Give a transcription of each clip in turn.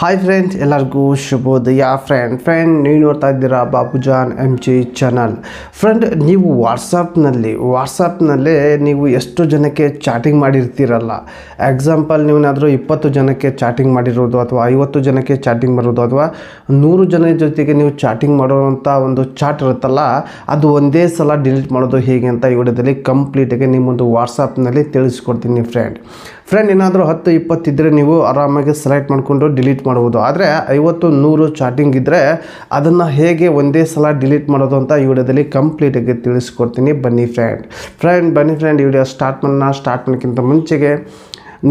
Hi friends ಎಲ್ಲರಿಗೂ ಶುಭೋದಯ. Friend friend ನೀವು ನೋಡ್ತಾ ಇದ್ದೀರಾ Babujan M G channel friend ನೀವು ವಾಟ್ಸಪ್ನಲ್ಲಿ ವಾಟ್ಸಪ್ನಲ್ಲೇ ನೀವು ಎಷ್ಟು ಜನಕ್ಕೆ ಚಾಟಿಂಗ್ ಮಾಡಿರ್ತೀರಲ್ಲ. ಎಕ್ಸಾಂಪಲ್ ನೀವೇನಾದರೂ ಇಪ್ಪತ್ತು ಜನಕ್ಕೆ ಚಾಟಿಂಗ್ ಮಾಡಿರೋದು ಅಥವಾ ಐವತ್ತು ಜನಕ್ಕೆ ಚಾಟಿಂಗ್ ಮಾಡೋದು ಅಥವಾ ನೂರು ಜನ ಜೊತೆಗೆ ನೀವು ಚಾಟಿಂಗ್ ಮಾಡೋವಂಥ ಒಂದು ಚಾಟ್ ಇರುತ್ತಲ್ಲ, ಅದು ಒಂದೇ ಸಲ ಡಿಲೀಟ್ ಮಾಡೋದು ಹೇಗೆ ಅಂತ ಈ ವಿಡಿಯೋದಲ್ಲಿ ಕಂಪ್ಲೀಟಾಗಿ ನಿಮ್ಮೊಂದು ವಾಟ್ಸಪ್ನಲ್ಲಿ ತಿಳಿಸ್ಕೊಡ್ತೀನಿ ಫ್ರೆಂಡ್ ಫ್ರೆಂಡ್ ಏನಾದರೂ ಹತ್ತು ಇಪ್ಪತ್ತಿದ್ದರೆ ನೀವು ಆರಾಮಾಗಿ ಸೆಲೆಕ್ಟ್ ಮಾಡಿಕೊಂಡು ಡಿಲೀಟ್ ಮಾಡ್ಬೋದು. ಆದರೆ ಐವತ್ತು, ನೂರು ಚಾಟಿಂಗ್ ಇದ್ದರೆ ಅದನ್ನು ಹೇಗೆ ಒಂದೇ ಸಲ ಡಿಲೀಟ್ ಮಾಡೋದು ಅಂತ ಈ ವಿಡಿಯೋದಲ್ಲಿ ಕಂಪ್ಲೀಟಾಗಿ ತಿಳಿಸ್ಕೊಡ್ತೀನಿ. ಬನ್ನಿ ಫ್ರೆಂಡ್ ಫ್ರೆಂಡ್ ಬನ್ನಿ ಫ್ರೆಂಡ್ ಈ ವಿಡಿಯೋ ಸ್ಟಾರ್ಟ್ ಮಾಡೋಣ. ಸ್ಟಾರ್ಟ್ ಮಾಡೋಕ್ಕಿಂತ ಮುಂಚೆಗೆ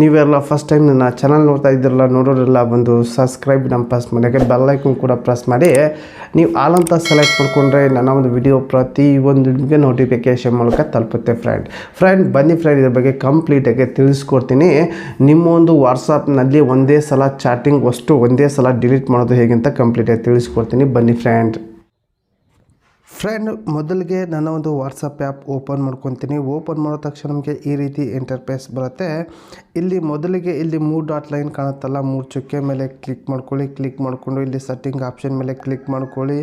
ನೀವೆಲ್ಲ ಫಸ್ಟ್ ಟೈಮ್ ನನ್ನ ಚಾನಲ್ ನೋಡ್ತಾ ಇದ್ದೀರಲ್ಲ, ನೋಡೋರೆಲ್ಲ ಬಂದು ಸಬ್ಸ್ಕ್ರೈಬ್ ನಮ್ಮ ಪ್ರೆಸ್ ಮಾಡೋಕ್ಕೆ ಬೆಲ್ಲೈಕನ್ ಕೂಡ ಪ್ರೆಸ್ ಮಾಡಿ. ನೀವು ಆಲಂತ ಸೆಲೆಕ್ಟ್ ಮಾಡಿಕೊಂಡ್ರೆ ನನ್ನ ಒಂದು ವಿಡಿಯೋ ಪ್ರತಿ ಒಂದು ನಿಮಗೆ ನೋಟಿಫಿಕೇಶನ್ ಮೂಲಕ ತಲುಪುತ್ತೆ ಫ್ರೆಂಡ್ ಫ್ರೆಂಡ್ ಬನ್ನಿ ಫ್ರೆಂಡ್ ಇದ್ರ ಬಗ್ಗೆ ಕಂಪ್ಲೀಟಾಗಿ ತಿಳಿಸ್ಕೊಡ್ತೀನಿ. ನಿಮ್ಮ ಒಂದು ವಾಟ್ಸಪ್ನಲ್ಲಿ ಒಂದೇ ಸಲ ಚಾಟಿಂಗ್ ಅಷ್ಟು ಒಂದೇ ಸಲ ಡಿಲೀಟ್ ಮಾಡೋದು ಹೇಗೆ ಅಂತ ಕಂಪ್ಲೀಟಾಗಿ ತಿಳಿಸ್ಕೊಡ್ತೀನಿ. ಬನ್ನಿ ಫ್ರೆಂಡ್ ಫ್ರೆಂಡ್, ಮೊದಲಿಗೆ ನಾನು ಒಂದು ವಾಟ್ಸಪ್ ಆ್ಯಪ್ ಓಪನ್ ಮಾಡ್ಕೊತೀನಿ. ಓಪನ್ ಮಾಡೋ ತಕ್ಷಣ ನಮಗೆ ಈ ರೀತಿ ಇಂಟರ್ಫೇಸ್ ಬರುತ್ತೆ. ಇಲ್ಲಿ ಮೊದಲಿಗೆ ಇಲ್ಲಿ ಮೂರು ಡಾಟ್ ಲೈನ್ ಕಾಣುತ್ತಲ್ಲ, ಮೂರು ಚುಕ್ಕೆ ಮೇಲೆ ಕ್ಲಿಕ್ ಮಾಡ್ಕೊಳ್ಳಿ ಕ್ಲಿಕ್ ಮಾಡಿಕೊಂಡು ಇಲ್ಲಿ ಸೆಟ್ಟಿಂಗ್ ಆಪ್ಷನ್ ಮೇಲೆ ಕ್ಲಿಕ್ ಮಾಡ್ಕೊಳ್ಳಿ.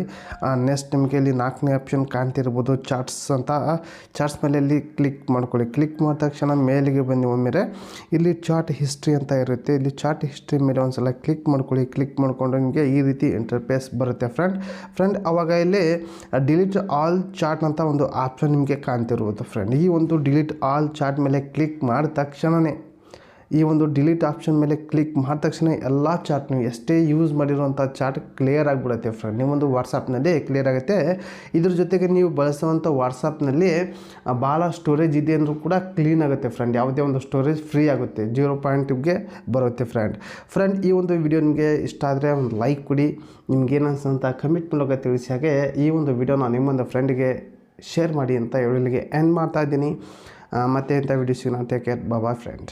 ನೆಕ್ಸ್ಟ್ ನಿಮಗೆ ಇಲ್ಲಿ ನಾಲ್ಕನೇ ಆಪ್ಷನ್ ಕಾಣ್ತಿರ್ಬೋದು ಚಾರ್ಟ್ಸ್ ಅಂತ. ಚಾರ್ಟ್ಸ್ ಮೇಲೆ ಇಲ್ಲಿ ಕ್ಲಿಕ್ ಮಾಡ್ಕೊಳ್ಳಿ. ಕ್ಲಿಕ್ ಮಾಡಿದ ತಕ್ಷಣ ಮೇಲಿಗೆ ಬನ್ನಿ ಒಮ್ಮೆ ಇಲ್ಲಿ ಚಾರ್ಟ್ ಹಿಸ್ಟ್ರಿ ಅಂತ ಇರುತ್ತೆ. ಇಲ್ಲಿ ಚಾರ್ಟ್ ಹಿಸ್ಟ್ರಿ ಮೇಲೆ ಒಂದ್ಸಲ ಕ್ಲಿಕ್ ಮಾಡ್ಕೊಳ್ಳಿ. ಕ್ಲಿಕ್ ಮಾಡಿಕೊಂಡು ನಿಮಗೆ ಈ ರೀತಿ ಇಂಟರ್ಫೇಸ್ ಬರುತ್ತೆ ಫ್ರೆಂಡ್ ಫ್ರೆಂಡ್ ಅವಾಗ ಇಲ್ಲಿ ಡಿಲೀಟ್ ಆಲ್ ಚಾಟ್ ಅಂತ ಒಂದು ಆಪ್ಷನ್ ನಿಮಗೆ ಕಾಣ್ತಿರ್ಬೋದು ಫ್ರೆಂಡ್ ಈ ಒಂದು ಡಿಲೀಟ್ ಆಲ್ ಚಾಟ್ ಮೇಲೆ ಕ್ಲಿಕ್ ಮಾಡಿದ ತಕ್ಷಣವೇ ಈ ಒಂದು ಡಿಲೀಟ್ ಆಪ್ಷನ್ ಮೇಲೆ ಕ್ಲಿಕ್ ಮಾಡಿದ ತಕ್ಷಣ ಎಲ್ಲ ಚಾಟ್ ನೀವು ಎಷ್ಟೇ ಯೂಸ್ ಮಾಡಿರುವಂಥ ಚಾಟ್ ಕ್ಲಿಯರ್ ಆಗಿಬಿಡುತ್ತೆ ಫ್ರೆಂಡ್ ನಿಮ್ಮೊಂದು ವಾಟ್ಸಪ್ನಲ್ಲಿ ಕ್ಲಿಯರ್ ಆಗುತ್ತೆ. ಇದ್ರ ಜೊತೆಗೆ ನೀವು ಬಳಸುವಂಥ ವಾಟ್ಸಪ್ನಲ್ಲಿ ಭಾಳ ಸ್ಟೋರೇಜ್ ಇದೆ ಅಂದರೂ ಕೂಡ ಕ್ಲೀನ್ ಆಗುತ್ತೆ ಫ್ರೆಂಡ್ ಯಾವುದೇ ಒಂದು ಸ್ಟೋರೇಜ್ ಫ್ರೀ ಆಗುತ್ತೆ. ಜೀರೋ ಪಾಯಿಂಟ್ಗೆ ಬರುತ್ತೆ ಫ್ರೆಂಡ್ ಫ್ರೆಂಡ್ ಈ ಒಂದು ವಿಡಿಯೋ ನಿಮಗೆ ಇಷ್ಟ ಆದರೆ ಒಂದು ಲೈಕ್ ಕೊಡಿ. ನಿಮ್ಗೇನಿಸ್ತು ಅಂತ ಕಮೆಂಟ್ ಮೂಲಕ ತಿಳಿಸಿ ಹಾಗೆ ಈ ಒಂದು ವಿಡಿಯೋನ ನಿಮ್ಮೊಂದು ಫ್ರೆಂಡಿಗೆ ಶೇರ್ ಮಾಡಿ ಅಂತ ಹೇಳಿಗೆ ಎಂಡ್ ಮಾಡ್ತಾ ಇದ್ದೀನಿ. ಮತ್ತೆ ಇಂಥ ವಿಡಿಯೋ ಸಿಗೋಣ ಟೇಕ್ ಕೇರ್ ಬಾಬಾ ಫ್ರೆಂಡ್